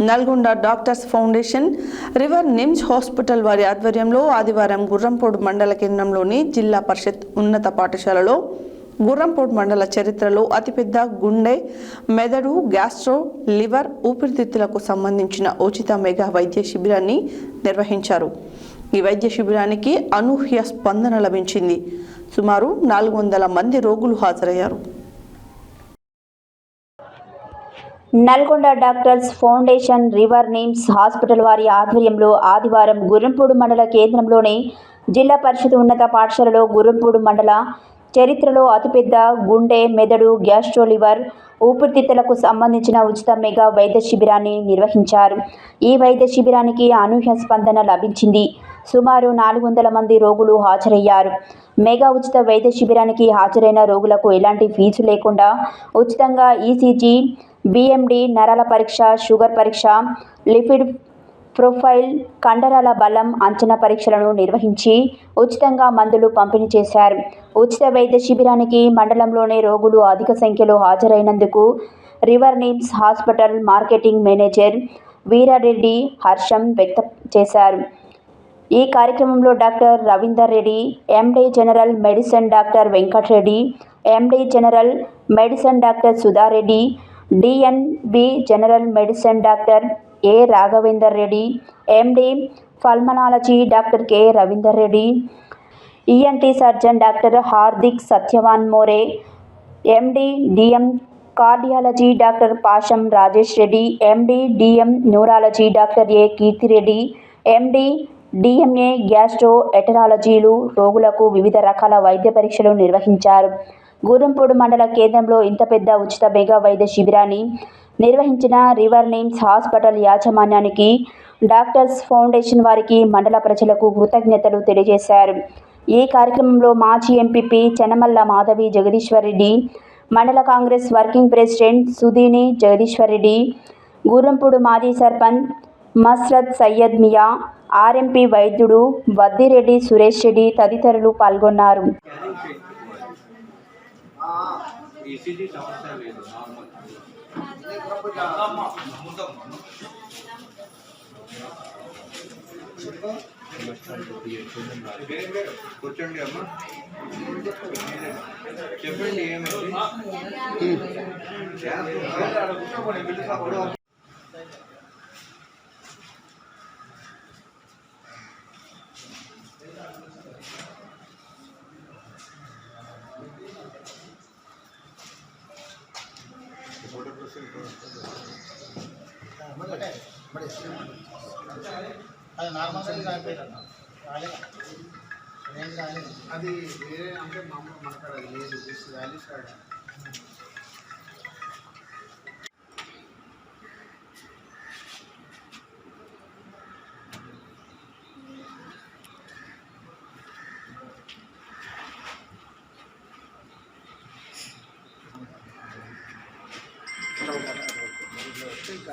Nalgonda doctors foundation river NIMS hospital వారి ఆధ్వర్యంలో ఆదివారం గుర్రంపోడు మండల కేంద్రంలోని జిల్లా పరిషత్ ఉన్నత పాఠశాలలో గుర్రంపోడ్ మండల చరిత్రలో అతిపెద్ద గుండె మెదడు గ్యాస్ట్రో లివర్ ఊపిరితిత్తులకు సంబంధించిన ఉచిత మెగా వైద్య శిబిరాన్ని నిర్వహించారు. ఈ వైద్య శిబిరానికి అనూహ్య స్పందన లభించింది. సుమారు నాలుగు వందల మంది రోగులు హాజరయ్యారు. Nalgonda doctors foundation river NIMS hospital వారి ఆధ్వర్యంలో ఆదివారం గుర్రంపూడి మండల కేంద్రంలోని జిల్లా పరిషత్ ఉన్నత పాఠశాలలో గుర్రంపూడు మండల చరిత్రలో అతిపెద్ద గుండె మెదడు గ్యాస్ట్రో లివర్ ఊపిరితిత్తులకు సంబంధించిన ఉచిత మెగా వైద్య శిబిరాన్ని నిర్వహించారు. ఈ వైద్య శిబిరానికి అనూహ్య స్పందన లభించింది. సుమారు నాలుగు వందల మంది రోగులు హాజరయ్యారు. మెగా ఉచిత వైద్య శిబిరానికి హాజరైన రోగులకు ఎలాంటి ఫీజు లేకుండా ఉచితంగా ఈసీజీ బిఎండి నరాల పరీక్ష షుగర్ పరీక్ష లిపిడ్ ప్రొఫైల్ కండరాల బలం అంచనా పరీక్షలను నిర్వహించి ఉచితంగా మందులు పంపిణీ చేశారు. ఉచిత వైద్య శిబిరానికి మండలంలోని రోగులు అధిక సంఖ్యలో హాజరైనందుకు river NIMS hospital marketing manager Veera Reddy హర్షం వ్యక్తం చేశారు. ఈ కార్యక్రమంలో doctor Ravinder Reddy MD general medicine doctor Venkata Reddy MD general medicine doctor Sudha Reddy DNB general medicine doctor A Raghavender Reddy MD pulmonology doctor K Ravinder Reddy ENT surgeon doctor Hardik Satyavan More MD DM cardiology doctor Pasham Rajesh Reddy MD DM neurology doctor A Keerthi Reddy MD DMA gastro ఎటరాలజీలు రోగులకు వివిధ రకాల వైద్య పరీక్షలు నిర్వహించారు. గూరంపూడు మండల కేంద్రంలో ఇంత పెద్ద ఉచిత మెగా వైద్య శిబిరాన్ని నిర్వహించిన రివర్ నేమ్స్ హాస్పిటల్ యాజమాన్యానికి డాక్టర్స్ ఫౌండేషన్ వారికి మండల ప్రజలకు కృతజ్ఞతలు తెలియజేశారు. ఈ కార్యక్రమంలో మాజీ ఎంపీపీ చెనమల్ల మాధవి జగదీశ్వర్ రెడ్డి మండల కాంగ్రెస్ వర్కింగ్ ప్రెసిడెంట్ సుధీని జగదీశ్వర్ రెడ్డి మాజీ సర్పంచ్ మస్రత్ సయ్యద్ మియా ఆర్ఎంపీ వైద్యుడు వద్దిరెడ్డి సురేష్ రెడ్డి తదితరులు పాల్గొన్నారు. ఈసీజీ సమస్య లేదు నార్మల్. కూర్చోండి అమ్మా. చెప్పండి ఏమైంది? అది నార్మల్గా సైజ్ అయిపోయింది రాలేదు ఏం రాలేదు అది వేరే అంటే మామూలు మనకాడ అది లేదు జస్ట్ వాల్యూస్ కాడ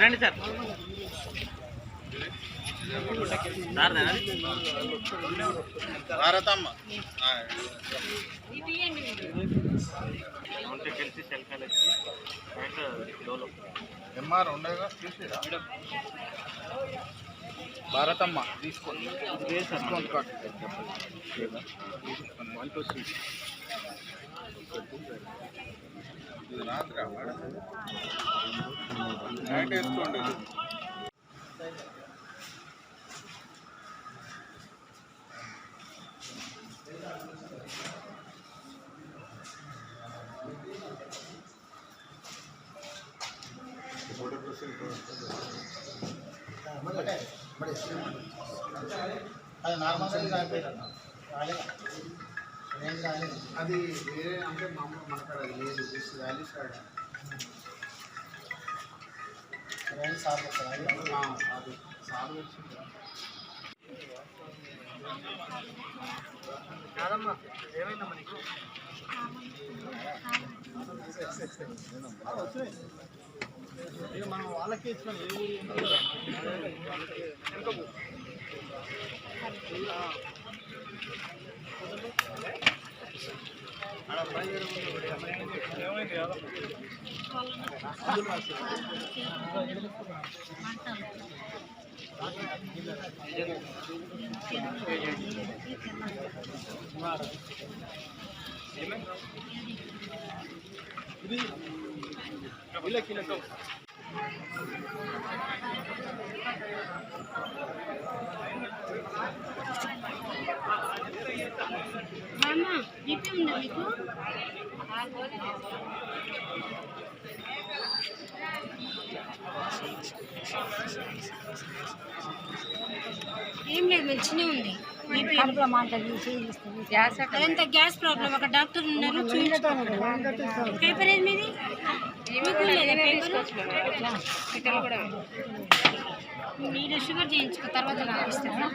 రండి సార్. భారతమ్మ. కలిసి సెల్ ఎంఆర్ ఉండగా? భారతమ్మ తీసుకోండి card one two three night వేసుకోండి అది నార్మల్ సైజ్ అయిపోయింది రాలేదు ఏం రాలేదు అది వేరే అంటే మామూలు మాట్లాడాలి అది లేదు జస్ట్ వాల్యూస్ కాడ రెండు సార్ సార్ వచ్చింది కాదమ్మా ఏమైందమ్మా? నీకు ఇక మనం వాళ్ళకి ఇచ్చిన ఏ ఊరు ఏంటో వీళ్ళకి మీకు ఏం లేదు మంచిగా ఉంది. అదంతా గ్యాస్ ప్రాబ్లం. ఒక డాక్టర్ ఉన్నారు. పేపర్ ఏది మీది? మీరు షుగర్ చేయించుకో తర్వాత రాపిస్తారా?